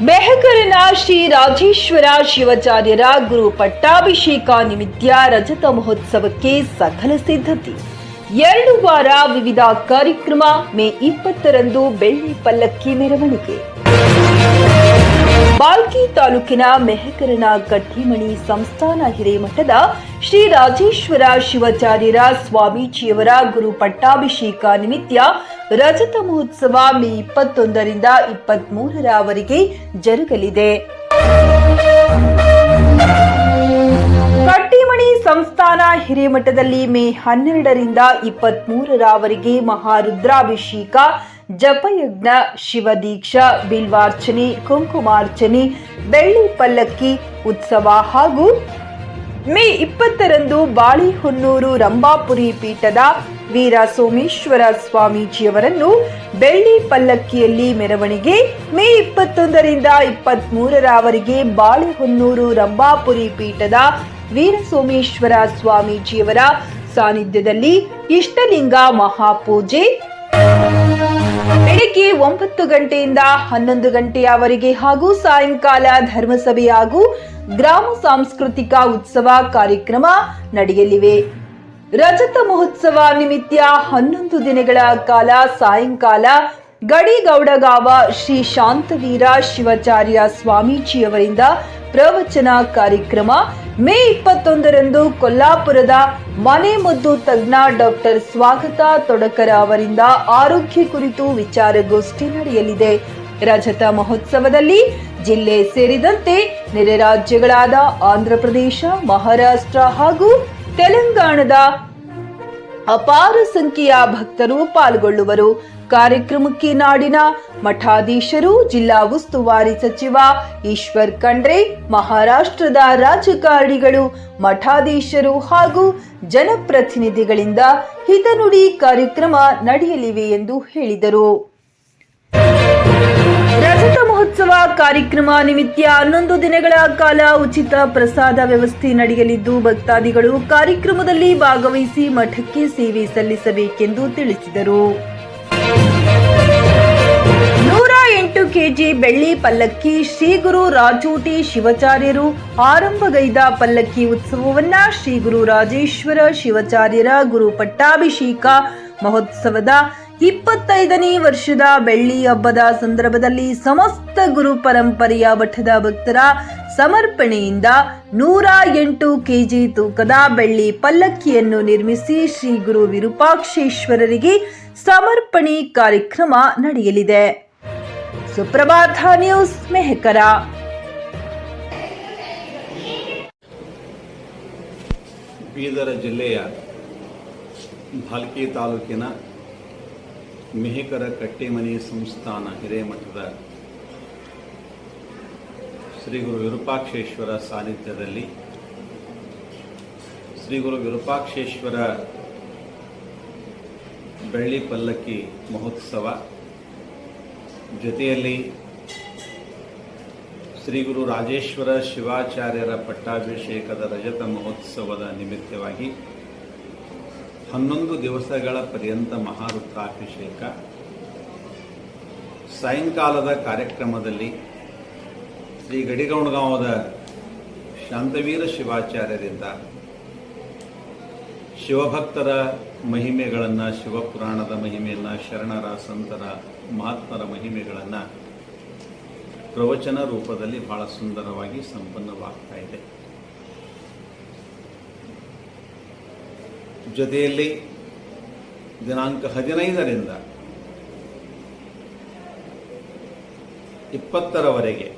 ಬೆಹಕರನ ಶ್ರೀ ರಾಜೇಶ್ವರ ಶಿವಾಚಾರ್ಯರ ಗುರು ಪಟ್ಟಾಭಿಷೇಕ ನಿಮಿತ್ತ ರಜತ ಮಹೋತ್ಸವಕ್ಕೆ ಸಕಲ ಸಿದ್ಧತೆ ಎರಡು ವಾರ ವಿವಿಧ ಕಾರ್ಯಕ್ರಮ ಮೇ ಇಪ್ಪತ್ತರಂದು ಬೆಳ್ಳಿ ಪಲ್ಲಕ್ಕಿ ಮೆರವಣಿಗೆ ಬಾಲ್ಕಿ ತಾಲೂಕಿನ ಮೆಹಕರನ ಗಟ್ಟಿಮಣಿ ಸಂಸ್ಥಾನ ಹಿರೇಮಠದ ಶ್ರೀ ರಾಜೇಶ್ವರ ಶಿವಾಚಾರ್ಯರ ಸ್ವಾಮೀಜಿಯವರ ಗುರು ಪಟ್ಟಾಭಿಷೇಕ ನಿಮಿತ್ತ ರಜತ ಮಹೋತ್ಸವ ಮೇ ಇಪ್ಪತ್ತೊಂದರಿಂದ ಇಪ್ಪತ್ಮೂರರವರೆಗೆ ಜರುಗಲಿದೆ. ಕಟ್ಟಿಮಣಿ ಸಂಸ್ಥಾನ ಹಿರೇಮಠದಲ್ಲಿ ಮೇ ಹನ್ನೆರಡರಿಂದ ಇಪ್ಪತ್ಮೂರರವರೆಗೆ ಮಹಾರುದ್ರಾಭಿಷೇಕ ಜಪಯಜ್ಞ ಶಿವದೀಕ್ಷಾ, ಬಿಲ್ವಾರ್ಚನೆ, ಕುಂಕುಮಾರ್ಚನೆ, ಬೆಳ್ಳಿ ಪಲ್ಲಕ್ಕಿ ಉತ್ಸವ ಹಾಗೂ ಮೇ ಇಪ್ಪತ್ತರಂದು ಬಾಳಿಹೊನ್ನೂರು ರಂಭಾಪುರಿ ಪೀಠದ ವೀರ ಸೋಮೇಶ್ವರ ಸ್ವಾಮೀಜಿಯವರನ್ನು ಬೆಳ್ಳಿ ಪಲ್ಲಕ್ಕಿಯಲ್ಲಿ ಮೆರವಣಿಗೆ ಮೇ ಇಪ್ಪತ್ತೊಂದರಿಂದ ಇಪ್ಪತ್ಮೂರರವರೆಗೆ ಬಾಳೆಹೊನ್ನೂರು ರಂಭಾಪುರಿ ಪೀಠದ ವೀರ ಸೋಮೇಶ್ವರ ಸ್ವಾಮೀಜಿಯವರ ಸಾನ್ನಿಧ್ಯದಲ್ಲಿ ಇಷ್ಟಲಿಂಗ ಮಹಾಪೂಜೆ ಬೆಳಿಗ್ಗೆ ಒಂಬತ್ತು ಗಂಟೆಯಿಂದ ಹನ್ನೊಂದು ಗಂಟೆಯವರೆಗೆ ಹಾಗೂ ಸಾಯಂಕಾಲ ಧರ್ಮಸಭೆ ಹಾಗೂ ಗ್ರಾಮ ಸಾಂಸ್ಕೃತಿಕ ಉತ್ಸವ ಕಾರ್ಯಕ್ರಮ ನಡೆಯಲಿವೆ. ರಜತ ಮಹೋತ್ಸವ ನಿಮಿತ್ತ ಹನ್ನೊಂದು ದಿನಗಳ ಕಾಲ ಸಾಯಂಕಾಲ ಗಡಿಗೌಡಗಾವ ಶ್ರೀ ಶಾಂತವೀರ ಶಿವಾಚಾರ್ಯ ಸ್ವಾಮೀಜಿಯವರಿಂದ ಪ್ರವಚನ ಕಾರ್ಯಕ್ರಮ ಮೇ ಇಪ್ಪತ್ತೊಂದರಂದು ಕೊಲ್ಲಾಪುರದ ಮನೆ ಮದ್ದು ತಜ್ಞ ಡಾಕ್ಟರ್ ಸ್ವಾಗತ ತೊಡಕರ ಅವರಿಂದ ಆರೋಗ್ಯ ಕುರಿತು ವಿಚಾರಗೋಷ್ಠಿ ನಡೆಯಲಿದೆ. ರಜತ ಮಹೋತ್ಸವದಲ್ಲಿ ಜಿಲ್ಲೆ ಸೇರಿದಂತೆ ನೆರೆ ರಾಜ್ಯಗಳಾದ ಆಂಧ್ರಪ್ರದೇಶ, ಮಹಾರಾಷ್ಟ್ರ ಹಾಗೂ ತೆಲಂಗಾಣದ ಅಪಾರ ಸಂಖ್ಯೆಯ ಭಕ್ತರು ಪಾಲ್ಗೊಳ್ಳುವರು. ಕಾರ್ಯಕ್ರಮಕ್ಕೆ ನಾಡಿನ ಮಠಾಧೀಶರು, ಜಿಲ್ಲಾ ಉಸ್ತುವಾರಿ ಸಚಿವ ಈಶ್ವರ್ ಖಂಡ್ರೆ, ಮಹಾರಾಷ್ಟ್ರದ ರಾಜಕಾರಣಿಗಳು, ಮಠಾಧೀಶರು ಹಾಗೂ ಜನಪ್ರತಿನಿಧಿಗಳಿಂದ ಹಿತನುಡಿ ಕಾರ್ಯಕ್ರಮ ನಡೆಯಲಿವೆ ಎಂದು ಹೇಳಿದರು. ರಜತ ಮಹೋತ್ಸವ ಕಾರ್ಯಕ್ರಮ ನಿಮಿತ್ತ ಹನ್ನೊಂದು ದಿನಗಳ ಕಾಲ ಉಚಿತ ಪ್ರಸಾದ ವ್ಯವಸ್ಥೆ ನಡೆಯಲಿದ್ದು, ಭಕ್ತಾದಿಗಳು ಕಾರ್ಯಕ್ರಮದಲ್ಲಿ ಭಾಗವಹಿಸಿ ಮಠಕ್ಕೆ ಸೇವೆ ಸಲ್ಲಿಸಬೇಕೆಂದು ತಿಳಿಸಿದರು. ಕೆಜಿ ಬೆಳ್ಳಿ ಪಲ್ಲಕ್ಕಿ ಶ್ರೀ ಗುರು ರಾಜೂಟಿ ಶಿವಾಚಾರ್ಯರು. ಆರಂಭಗೈದ ಪಲ್ಲಕ್ಕಿ ಉತ್ಸವವನ್ನ ಶ್ರೀ ಗುರು ರಾಜೇಶ್ವರ ಶಿವಾಚಾರ್ಯರ ಗುರು ಪಟ್ಟಾಭಿಷೇಕ ಮಹೋತ್ಸವದ ಇಪ್ಪತ್ತೈದನೇ ವರ್ಷದ ಬೆಳ್ಳಿ ಹಬ್ಬದ ಸಂದರ್ಭದಲ್ಲಿ ಸಮಸ್ತ ಗುರು ಪರಂಪರೆಯ ಮಠದ ಭಕ್ತರ ಸಮರ್ಪಣೆಯಿಂದ ನೂರ ಎಂಟು ಕೆಜಿ ತೂಕದ ಬೆಳ್ಳಿ ಪಲ್ಲಕ್ಕಿಯನ್ನು ನಿರ್ಮಿಸಿ ಶ್ರೀ ಗುರು ವಿರೂಪಾಕ್ಷೇಶ್ವರರಿಗೆ ಸಮರ್ಪಣೆ ಕಾರ್ಯಕ್ರಮ ನಡೆಯಲಿದೆ. ಸುಪ್ರಭಾತ ನ್ಯೂಸ್ ಮೆಹಕರ. ಬೀದರ ಜಿಲ್ಲೆಯ ಭಾಲ್ಕಿ ತಾಲೂಕಿನ ಮೆಹಕರ ಕಟ್ಟಿಮನಿ ಸಂಸ್ಥಾನ ಹಿರೇಮಠದ ಶ್ರೀ ಗುರು ವಿರೂಪಾಕ್ಷೇಶ್ವರ ಸಾನ್ನಿಧ್ಯದಲ್ಲಿ ಶ್ರೀ ಗುರು ವಿರೂಪಾಕ್ಷೇಶ್ವರ ಬೆಳ್ಳಿ ಪಲ್ಲಕ್ಕಿ ಮಹೋತ್ಸವ ಜೊತೆಯಲ್ಲಿ ಶ್ರೀ ಗುರು ರಾಜೇಶ್ವರ ಶಿವಾಚಾರ್ಯರ ಪಟ್ಟಾಭಿಷೇಕದ ರಜತ ಮಹೋತ್ಸವದ ನಿಮಿತ್ತವಾಗಿ ಹನ್ನೊಂದು ದಿವಸಗಳ ಪರ್ಯಂತ ಮಹಾರುದ್ರಾಭಿಷೇಕ. ಸಾಯಂಕಾಲದ ಕಾರ್ಯಕ್ರಮದಲ್ಲಿ ಶ್ರೀ ಗಡಿಗೌಣಗಾಂವದ ಶಾಂತವೀರ ಶಿವಾಚಾರ್ಯರಿಂದ ಶಿವಭಕ್ತರ ಮಹಿಮೆಗಳನ್ನು, ಶಿವಪುರಾಣದ ಮಹಿಮೆಯನ್ನು ಶರಣರ ಸಂತರ ಮಹಾತ್ಮರ ಮಹಿಮೆಗಳನ್ನು ಪ್ರವಚನ ರೂಪದಲ್ಲಿ ಬಹಳ ಸುಂದರವಾಗಿ ಸಂಪನ್ನವಾಗ್ತಾ ಇದೆ. ಜೊತೆಯಲ್ಲಿ ದಿನಾಂಕ ಹದಿನೈದರಿಂದ ಇಪ್ಪತ್ತರವರೆಗೆ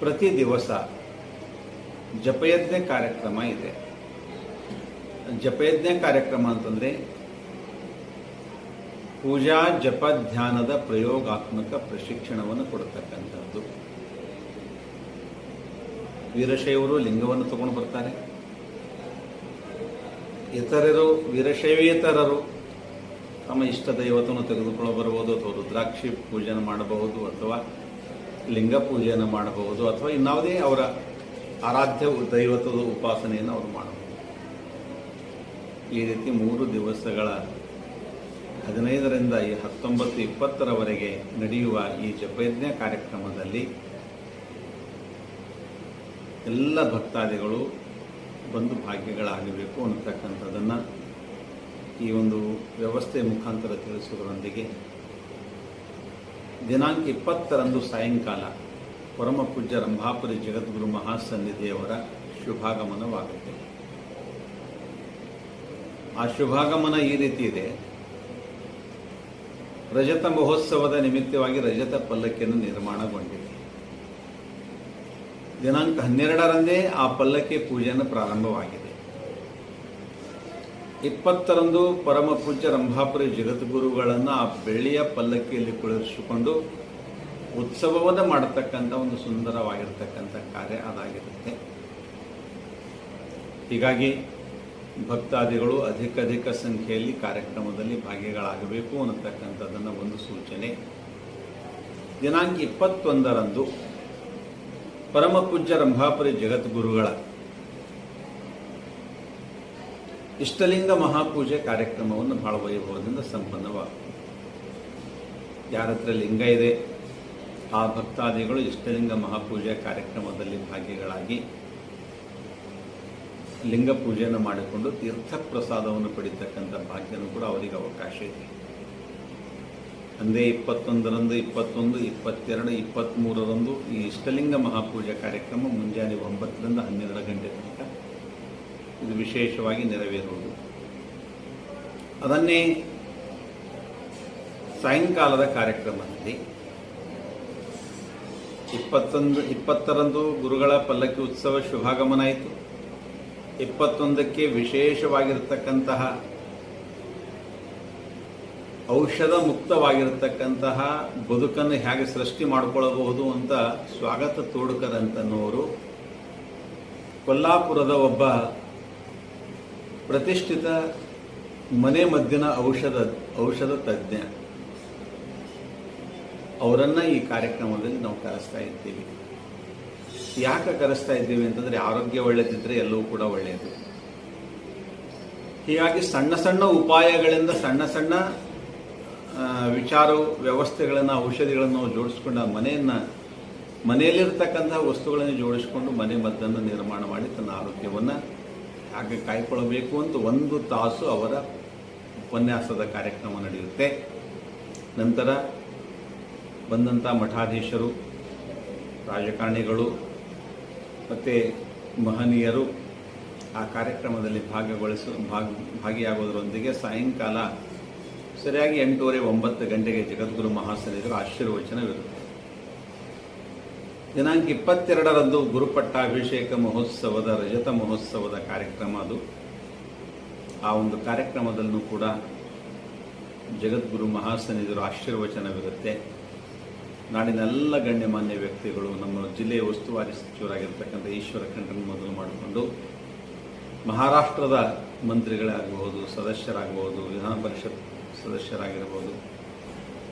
ಪ್ರತಿ ದಿವಸ ಜಪಯಜ್ಞ ಕಾರ್ಯಕ್ರಮ ಇದೆ. ಜಪಯಜ್ಞ ಕಾರ್ಯಕ್ರಮ ಅಂತಂದರೆ ಪೂಜಾ ಜಪ ಧ್ಯಾನದ ಪ್ರಯೋಗಾತ್ಮಕ ಪ್ರಶಿಕ್ಷಣವನ್ನು ಕೊಡತಕ್ಕಂಥದ್ದು. ವೀರಶೈವರು ಲಿಂಗವನ್ನು ತಗೊಂಡು ಬರ್ತಾರೆ. ಇತರರು, ವೀರಶೈವೇತರರು ತಮ್ಮ ಇಷ್ಟ ದೈವತವನ್ನು ತೆಗೆದುಕೊಂಡು ಬರಬಹುದು ಅಥವಾ ರುದ್ರಾಕ್ಷಿ ಪೂಜೆಯನ್ನು ಮಾಡಬಹುದು, ಅಥವಾ ಲಿಂಗ ಪೂಜೆಯನ್ನು ಮಾಡಬಹುದು, ಅಥವಾ ಇನ್ನಾವುದೇ ಅವರ ಆರಾಧ್ಯ ದೈವತದ ಉಪಾಸನೆಯನ್ನು ಅವರು ಮಾಡಬಹುದು. ಈ ರೀತಿ ಮೂರು ದಿವಸಗಳ ಹದಿನೈದರಿಂದ ಈ ಹತ್ತೊಂಬತ್ತು ಇಪ್ಪತ್ತರವರೆಗೆ ನಡೆಯುವ ಈ ಜಪಯಜ್ಞ ಕಾರ್ಯಕ್ರಮದಲ್ಲಿ ಎಲ್ಲ ಭಕ್ತಾದಿಗಳು ಬಂದು ಭಾಗ್ಯಗಳಾಗಬೇಕು ಅನ್ನತಕ್ಕಂಥದ್ದನ್ನು ಈ ಒಂದು ವ್ಯವಸ್ಥೆ ಮುಖಾಂತರ ತಿಳಿಸುವುದರೊಂದಿಗೆ ದಿನಾಂಕ ಇಪ್ಪತ್ತರಂದು ಸಾಯಂಕಾಲ ಪರಮ ಪೂಜ್ಯ ರಂಭಾಪುರಿ ಜಗದ್ಗುರು ಮಹಾಸನ್ನಿಧಿಯವರ ಶುಭಾಗಮನವಾಗುತ್ತೆ. ಆ ಶುಭಾಗಮನ ಈ ರೀತಿ ಇದೆ. ರಜತ ಮಹೋತ್ಸವದ ನಿಮಿತ್ತವಾಗಿ ರಜತ ಪಲ್ಲಕ್ಕಿಯನ್ನು ನಿರ್ಮಾಣಗೊಂಡಿದೆ. ದಿನಾಂಕ ಹನ್ನೆರಡರಂದೇ ಆ ಪಲ್ಲಕ್ಕಿ ಪೂಜೆಯನ್ನು ಪ್ರಾರಂಭವಾಗಿದೆ. ಇಪ್ಪತ್ತರಂದು ಪರಮ ಪೂಜ್ಯ ರಂಭಾಪುರಿ ಜಗದ್ಗುರುಗಳನ್ನು ಆ ಬೆಳ್ಳಿಯ ಪಲ್ಲಕ್ಕಿಯಲ್ಲಿ ಕುಳಿಸಿಕೊಂಡು ಉತ್ಸವವನ್ನು ಮಾಡತಕ್ಕಂಥ ಒಂದು ಸುಂದರವಾಗಿರ್ತಕ್ಕಂಥ ಕಾರ್ಯ ಅದಾಗಿರುತ್ತೆ. ಹೀಗಾಗಿ ಭಕ್ತಾದಿಗಳು ಅಧಿಕ ಅಧಿಕ ಸಂಖ್ಯೆಯಲ್ಲಿ ಕಾರ್ಯಕ್ರಮದಲ್ಲಿ ಭಾಗಿಗಳಾಗಬೇಕು ಅನ್ನತಕ್ಕಂಥದ್ದನ್ನು ಒಂದು ಸೂಚನೆ. ದಿನಾಂಕ ಇಪ್ಪತ್ತೊಂದರಂದು ಪರಮ ಪೂಜ್ಯ ರಂಭಾಪುರಿ ಜಗದ್ಗುರುಗಳ ಇಷ್ಟಲಿಂಗ ಮಹಾಪೂಜೆ ಕಾರ್ಯಕ್ರಮವನ್ನು ಬಹಳ ವೈಭವದಿಂದ ಸಂಪನ್ನವಾಗ ಯಾರ ಹತ್ರ ಲಿಂಗ ಇದೆ, ಆ ಭಕ್ತಾದಿಗಳು ಇಷ್ಟಲಿಂಗ ಮಹಾಪೂಜೆ ಕಾರ್ಯಕ್ರಮದಲ್ಲಿ ಭಾಗಿಗಳಾಗಿ ಲಿಂಗ ಪೂಜೆಯನ್ನು ಮಾಡಿಕೊಂಡು ತೀರ್ಥ ಪ್ರಸಾದವನ್ನು ಪಡಿತಕ್ಕಂಥ ಭಾಗ್ಯನೂ ಕೂಡ ಅವರಿಗೆ ಅವಕಾಶ ಇದೆ. ಅಂದೇ ಇಪ್ಪತ್ತೊಂದರಂದು, ಇಪ್ಪತ್ತೊಂದು, ಇಪ್ಪತ್ತೆರಡು ಇಪ್ಪತ್ತ್ಮೂರರಂದು ಈ ಇಷ್ಟಲಿಂಗ ಮಹಾಪೂಜೆ ಕಾರ್ಯಕ್ರಮ ಮುಂಜಾನೆ ಒಂಬತ್ತರಿಂದ ಹನ್ನೆರಡು ಗಂಟೆ ತನಕ ಇದು ವಿಶೇಷವಾಗಿ ನೆರವೇರುವುದು. ಅದನ್ನೇ ಸಾಯಂಕಾಲದ ಕಾರ್ಯಕ್ರಮದಲ್ಲಿ ಇಪ್ಪತ್ತೊಂದು, ಇಪ್ಪತ್ತರಂದು ಗುರುಗಳ ಪಲ್ಲಕ್ಕಿ ಉತ್ಸವ ಶುಭಾಗಮನ ಆಯಿತು. ಇಪ್ಪತ್ತೊಂದಕ್ಕೆ ವಿಶೇಷವಾಗಿರ್ತಕ್ಕಂತಹ ಔಷಧ ಮುಕ್ತವಾಗಿರ್ತಕ್ಕಂತಹ ಬದುಕನ್ನು ಹೇಗೆ ಸೃಷ್ಟಿ ಮಾಡಿಕೊಳ್ಳಬಹುದು ಅಂತ ಸ್ವಾಗತ ತೋಡ್ಕರ್ ಅಂತನವರು ಕೊಲ್ಲಾಪುರದ ಒಬ್ಬ ಪ್ರತಿಷ್ಠಿತ ಮನೆ ಮದ್ದಿನ ಔಷಧ ಔಷಧ ತಜ್ಞ. ಅವರನ್ನ ಈ ಕಾರ್ಯಕ್ರಮದಲ್ಲಿ ನಾವು ಕರೆಸ್ತಾ ಇದ್ದೀವಿ. ಯಾಕೆ ಕರೆಸ್ತಾ ಇದ್ದೀವಿ ಅಂತಂದ್ರೆ ಆರೋಗ್ಯ ಒಳ್ಳೆದಿದ್ರೆ ಎಲ್ಲವೂ ಕೂಡ ಒಳ್ಳೆಯದು. ಹೀಗಾಗಿ ಸಣ್ಣ ಸಣ್ಣ ಉಪಾಯಗಳಿಂದ ಸಣ್ಣ ಸಣ್ಣ ವಿಚಾರ ವ್ಯವಸ್ಥೆಗಳನ್ನು, ಔಷಧಿಗಳನ್ನು ಜೋಡಿಸ್ಕೊಂಡು ಆ ಮನೆಯನ್ನು, ಮನೆಯಲ್ಲಿರ್ತಕ್ಕಂತಹ ವಸ್ತುಗಳನ್ನು ಜೋಡಿಸ್ಕೊಂಡು ಮನೆ ಮದ್ದನ್ನು ನಿರ್ಮಾಣ ಮಾಡಿ ತನ್ನ ಆರೋಗ್ಯವನ್ನು ಹಾಗೆ ಕಾಯ್ಕೊಳ್ಬೇಕು ಅಂತ ಒಂದು ತಾಸು ಅವರ ಉಪನ್ಯಾಸದ ಕಾರ್ಯಕ್ರಮ ನಡೆಯುತ್ತೆ. ನಂತರ ಬಂದಂಥ ಮಠಾಧೀಶರು, ರಾಜಕಾರಣಿಗಳು ಮತ್ತು ಮಹನೀಯರು ಆ ಕಾರ್ಯಕ್ರಮದಲ್ಲಿ ಭಾಗಗೊಳಿಸ, ಭಾಗ ಭಾಗಿಯಾಗೋದರೊಂದಿಗೆ ಸಾಯಂಕಾಲ ಸರಿಯಾಗಿ ಎಂಟೂವರೆ, ಒಂಬತ್ತು ಗಂಟೆಗೆ ಜಗದ್ಗುರು ಮಹಾಸನಿಧರು ಆಶೀರ್ವಚನವಿರುತ್ತೆ ದಿನಾಂಕ ಇಪ್ಪತ್ತೆರಡರಂದು ಗುರುಪಟ್ಟಾಭಿಷೇಕ ಮಹೋತ್ಸವದ, ರಜತ ಮಹೋತ್ಸವದ ಕಾರ್ಯಕ್ರಮ ಅದು. ಆ ಒಂದು ಕಾರ್ಯಕ್ರಮದಲ್ಲೂ ಕೂಡ ಜಗದ್ಗುರು ಮಹಾಸನಿಧರು ಆಶೀರ್ವಚನವಿರುತ್ತೆ. ನಾಡಿನ ಎಲ್ಲ ಗಣ್ಯಮಾನ್ಯ ವ್ಯಕ್ತಿಗಳು ನಮ್ಮ ಜಿಲ್ಲೆಯ ಉಸ್ತುವಾರಿ ಸಚಿವರಾಗಿರ್ತಕ್ಕಂಥ ಈಶ್ವರ ಖಂಡ್ರನ್ ಮೊದಲು ಮಾಡಿಕೊಂಡು ಮಹಾರಾಷ್ಟ್ರದ ಮಂತ್ರಿಗಳಾಗಬಹುದು, ಸದಸ್ಯರಾಗಬಹುದು, ವಿಧಾನ ಪರಿಷತ್ ಸದಸ್ಯರಾಗಿರಬಹುದು,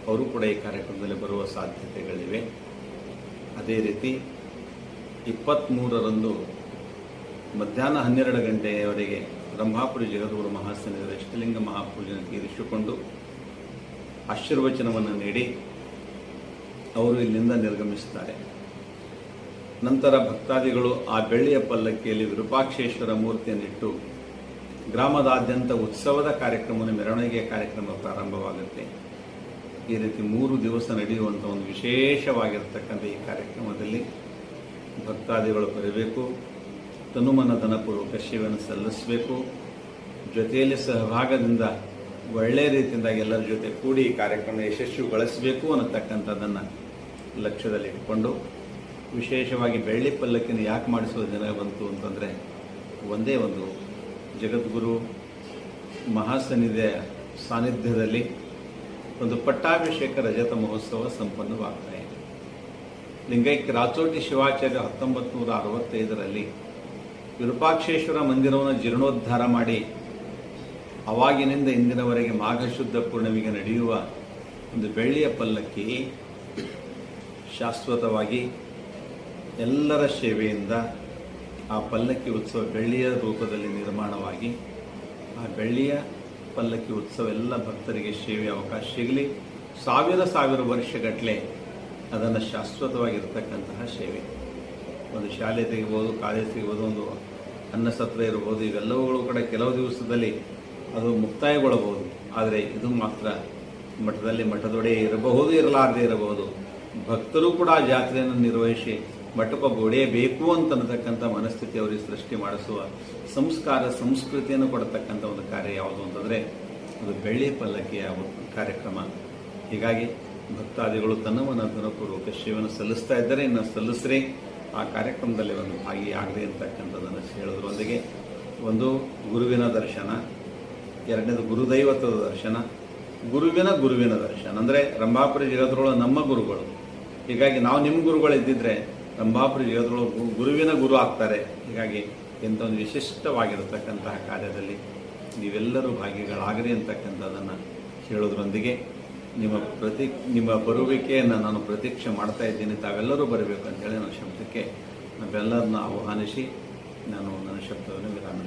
ಅವರು ಕೂಡ ಈ ಕಾರ್ಯಕ್ರಮದಲ್ಲಿ ಬರುವ ಸಾಧ್ಯತೆಗಳಿವೆ. ಅದೇ ರೀತಿ ಇಪ್ಪತ್ತ್ಮೂರರಂದು ಮಧ್ಯಾಹ್ನ ಹನ್ನೆರಡು ಗಂಟೆಯವರೆಗೆ ಬ್ರಹ್ಮಾಪುರಿ ಜಗದ್ಗುರು ಮಹಾಸನಿಧರ ಇಷ್ಟಲಿಂಗ ಮಹಾಪೂಜೆಯನ್ನು ತೀರಿಸಿಕೊಂಡು ಆಶೀರ್ವಚನವನ್ನು ನೀಡಿ ಅವರು ಇಲ್ಲಿಂದ ನಿರ್ಗಮಿಸುತ್ತಾರೆ. ನಂತರ ಭಕ್ತಾದಿಗಳು ಆ ಬೆಳ್ಳಿಯ ಪಲ್ಲಕ್ಕಿಯಲ್ಲಿ ವಿರೂಪಾಕ್ಷೇಶ್ವರ ಮೂರ್ತಿಯನ್ನಿಟ್ಟು ಗ್ರಾಮದಾದ್ಯಂತ ಉತ್ಸವದ ಕಾರ್ಯಕ್ರಮವನ್ನು ಮೆರವಣಿಗೆ ಕಾರ್ಯಕ್ರಮ ಪ್ರಾರಂಭವಾಗುತ್ತೆ. ಈ ರೀತಿ ಮೂರು ದಿವಸ ನಡೆಯುವಂಥ ಒಂದು ವಿಶೇಷವಾಗಿರ್ತಕ್ಕಂಥ ಈ ಕಾರ್ಯಕ್ರಮದಲ್ಲಿ ಭಕ್ತಾದಿಗಳು ಬರಬೇಕು, ತನುಮನ ಧನಪೂರ್ವಕ ಸೇವೆಯನ್ನು ಸಲ್ಲಿಸಬೇಕು, ಜೊತೆಯಲ್ಲಿ ಸಹಭಾಗದಿಂದ ಒಳ್ಳೆಯ ರೀತಿಯಿಂದ ಎಲ್ಲರ ಜೊತೆ ಕೂಡಿ ಈ ಕಾರ್ಯಕ್ರಮ ಯಶಸ್ವಿಗೊಳಿಸಬೇಕು ಅನ್ನತಕ್ಕಂಥದ್ದನ್ನು ಲಕ್ಷ್ಯದಲ್ಲಿ ಇಟ್ಕೊಂಡು ವಿಶೇಷವಾಗಿ ಬೆಳ್ಳಿ ಪಲ್ಲಕ್ಕಿನ ಯಾಕೆ ಮಾಡಿಸೋ ಜನ ಬಂತು ಅಂತಂದರೆ ಒಂದೇ ಒಂದು ಜಗದ್ಗುರು ಮಹಾಸನ್ನಿಧಿಯ ಸಾನ್ನಿಧ್ಯದಲ್ಲಿ ಒಂದು ಪಟ್ಟಾಭಿಷೇಕ ರಜತ ಮಹೋತ್ಸವ ಸಂಪನ್ನವಾಗ್ತಾ ಇದೆ. ಲಿಂಗೈಕ್ಯ ರಾಚೋಟಿ ಶಿವಾಚಾರ್ಯ ಹತ್ತೊಂಬತ್ತು ನೂರ ಅರವತ್ತೈದರಲ್ಲಿ ವಿರೂಪಾಕ್ಷೇಶ್ವರ ಮಂದಿರವನ್ನು ಜೀರ್ಣೋದ್ಧಾರ ಮಾಡಿ ಅವಾಗಿನಿಂದ ಇಂದಿನವರೆಗೆ ಮಾಘಶುದ್ಧ ಪೂರ್ಣಿಮೆಗೆ ನಡೆಯುವ ಒಂದು ಬೆಳ್ಳಿಯ ಪಲ್ಲಕ್ಕಿ ಶಾಶ್ವತವಾಗಿ ಎಲ್ಲರ ಸೇವೆಯಿಂದ ಆ ಪಲ್ಲಕ್ಕಿ ಉತ್ಸವ ಬೆಳ್ಳಿಯ ರೂಪದಲ್ಲಿ ನಿರ್ಮಾಣವಾಗಿ ಆ ಬೆಳ್ಳಿಯ ಪಲ್ಲಕ್ಕಿ ಉತ್ಸವ ಎಲ್ಲ ಭಕ್ತರಿಗೆ ಸೇವೆ ಅವಕಾಶ ಸಿಗಲಿ. ಸಾವಿರ ಸಾವಿರ ವರ್ಷಗಟ್ಟಲೆ ಅದನ್ನು ಶಾಶ್ವತವಾಗಿರ್ತಕ್ಕಂತಹ ಸೇವೆ. ಒಂದು ಶಾಲೆ ತೆಗಿಬೋದು, ಕಾಲೇಜ್ ತೆಗಿಬೋದು, ಒಂದು ಅನ್ನಸತ್ರ ಇರ್ಬೋದು, ಇವೆಲ್ಲವುಗಳು ಕೂಡ ಕೆಲವು ದಿವಸದಲ್ಲಿ ಅದು ಮುಕ್ತಾಯಗೊಳ್ಳಬಹುದು. ಆದರೆ ಇದು ಮಾತ್ರ ಮಠದಲ್ಲಿ ಮಠದೊಡೆ ಇರಬಹುದು, ಇರಲಾರದೇ ಇರಬಹುದು. ಭಕ್ತರು ಕೂಡ ಆ ಜಾತ್ರೆಯನ್ನು ನಿರ್ವಹಿಸಿ ಮಠಕ್ಕೊಬ್ಬ ಗೋಡೆ ಬೇಕು ಅನ್ನತಕ್ಕಂಥ ಮನಸ್ಥಿತಿ ಅವರಿಗೆ ಸೃಷ್ಟಿ ಮಾಡಿಸುವ ಸಂಸ್ಕಾರ, ಸಂಸ್ಕೃತಿಯನ್ನು ಕೊಡತಕ್ಕಂಥ ಒಂದು ಕಾರ್ಯ ಯಾವುದು ಅಂತಂದರೆ ಅದು ಬೆಳ್ಳಿ ಪಲ್ಲಕ್ಕಿಯ ಒಂದು ಕಾರ್ಯಕ್ರಮ. ಹೀಗಾಗಿ ಭಕ್ತಾದಿಗಳು ತನ್ನವನ್ನು ತನಪೂರ್ವಕ ಶಿವನ ಸಲ್ಲಿಸ್ತಾ ಇದ್ದಾರೆ. ಇನ್ನು ಸಲ್ಲಿಸ್ರಿ. ಆ ಕಾರ್ಯಕ್ರಮದಲ್ಲಿ ಒಂದು ಭಾಗಿಯಾಗಲಿ ಅಂತಕ್ಕಂಥದ್ದನ್ನು ಹೇಳೋದ್ರೊಂದಿಗೆ ಒಂದು ಗುರುವಿನ ದರ್ಶನ, ಎರಡನೇದು ಗುರುದೈವತ್ವದ ದರ್ಶನ, ಗುರುವಿನ ಗುರುವಿನ ದರ್ಶನ. ಅಂದರೆ ರಂಭಾಪುರಿ ಜಗದ್ರೊಳಗೆ ನಮ್ಮ ಗುರುಗಳು. ಹೀಗಾಗಿ ನಾವು ನಿಮ್ಮ ಗುರುಗಳು ಇದ್ದಿದ್ರೆ ರಂಭಾಪುರಿ ಯೋಧರು ಗುರುವಿನ ಗುರು ಆಗ್ತಾರೆ. ಹೀಗಾಗಿ ಇಂಥ ಒಂದು ವಿಶಿಷ್ಟವಾಗಿರತಕ್ಕಂತಹ ಕಾರ್ಯದಲ್ಲಿ ನೀವೆಲ್ಲರೂ ಭಾಗಿಗಳಾಗ್ರಿ ಅಂತಕ್ಕಂಥದ್ದನ್ನು ಹೇಳೋದ್ರೊಂದಿಗೆ ನಿಮ್ಮ ಪ್ರತಿ ನಿಮ್ಮ ಬರುವಿಕೆಯನ್ನು ನಾನು ಪ್ರತೀಕ್ಷೆ ಮಾಡ್ತಾ ಇದ್ದೀನಿ. ತಾವೆಲ್ಲರೂ ಬರಬೇಕು ಅಂತೇಳಿ ನನ್ನ ಶಬ್ದಕ್ಕೆ ನಾವೆಲ್ಲರನ್ನ ಆಹ್ವಾನಿಸಿ ನಾನು ನನ್ನ ಶಬ್ದವನ್ನು ವಿರಾಮ